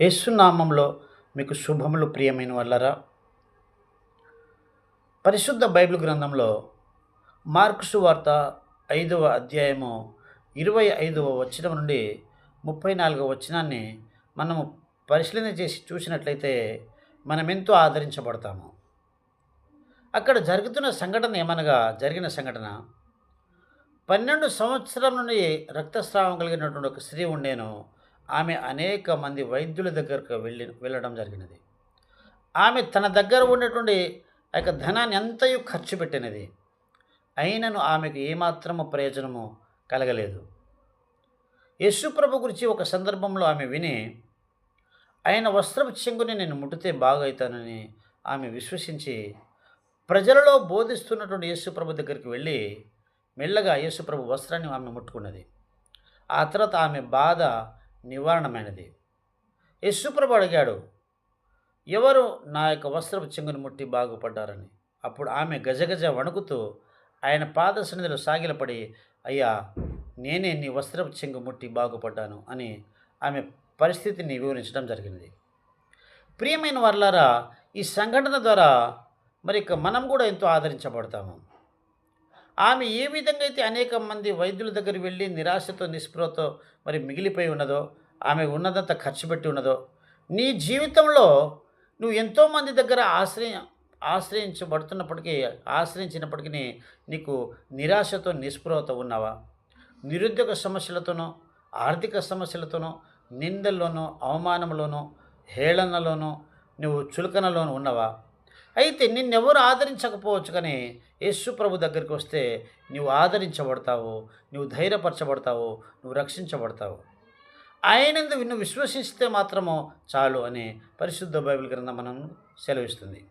యేసునామంలో మీకు శుభములు ప్రియమైన వల్లరా పరిశుద్ధ బైబిల్ గ్రంథంలో మార్క్సు వార్త ఐదవ అధ్యాయము ఇరవై ఐదవ వచనం నుండి ముప్పై నాలుగవ వచనాన్ని మనము పరిశీలన చేసి చూసినట్లయితే మనం ఎంతో ఆదరించబడతాము. అక్కడ జరుగుతున్న సంఘటన ఏమనగా జరిగిన సంఘటన. పన్నెండు సంవత్సరం నుండి రక్తస్రావం కలిగినటువంటి ఒక స్త్రీ ఉండేను. ఆమె అనేక మంది వైద్యుల దగ్గరకు వెళ్ళి వెళ్ళడం జరిగినది. ఆమె తన దగ్గర ఉన్నటువంటి ఆ యొక్క ధనాన్ని ఎంతయో ఖర్చు పెట్టినది. అయినను ఆమెకు ఏమాత్రము ప్రయోజనము కలగలేదు. యేసుప్రభు గురించి ఒక సందర్భంలో ఆమె విని ఆయన వస్త్రపు చెంగుని నేను ముట్టితే బాగవుతానని ఆమె విశ్వసించి ప్రజలలో బోధిస్తున్నటువంటి యేసుప్రభు దగ్గరికి వెళ్ళి మెల్లగా యేసుప్రభు వస్త్రాన్ని ఆమె ముట్టుకున్నది. ఆ తర్వాత ఆమె బాధ నివారణమైనది. యశుప్రభు అడిగాడు ఎవరు నా యొక్క వస్త్రపు చెంగును ముట్టి బాగుపడ్డారని? అప్పుడు ఆమె గజగజ వణుకుతూ ఆయన పాద సన్నిధిలో సాగిలపడి అయ్యా నేనే నీ వస్త్రపు చెంగు ముట్టి బాగుపడ్డాను అని ఆమె పరిస్థితిని వివరించడం జరిగింది. ప్రియమైన వర్లారా ఈ సంఘటన ద్వారా మరి మనం కూడా ఎంతో ఆదరించబడతాము. ఆమె ఏ విధంగా అయితే అనేక మంది వైద్యుల దగ్గర వెళ్ళి నిరాశతో నిస్పృహతో మరి మిగిలిపోయి ఉన్నదో ఆమె ఉన్నదంతా ఖర్చు పెట్టి ఉన్నదో? నీ జీవితంలో నువ్వు ఎంతోమంది దగ్గర ఆశ్రయ ఆశ్రయించబడుతున్నప్పటికీ ఆశ్రయించినప్పటికీ నీకు నిరాశతో నిస్పృహతో ఉన్నావా? నిరుద్యోగ సమస్యలతోనో ఆర్థిక సమస్యలతోనో నిందల్లోనో అవమానంలోనో హేళనలోనో నువ్వు చులకనలోనూ ఉన్నావా? అయితే నిన్నెవరు ఆదరించకపోవచ్చు కానీ యేసు ప్రభు దగ్గరికి వస్తే నువ్వు ఆదరించబడతావు నువ్వు ధైర్యపరచబడతావు నువ్వు రక్షించబడతావు. ఆయనందు విన్ను విశ్వసిస్తే మాత్రము చాలు అని పరిశుద్ధ బైబిల్ గ్రంథం మనం సెలవిస్తుంది.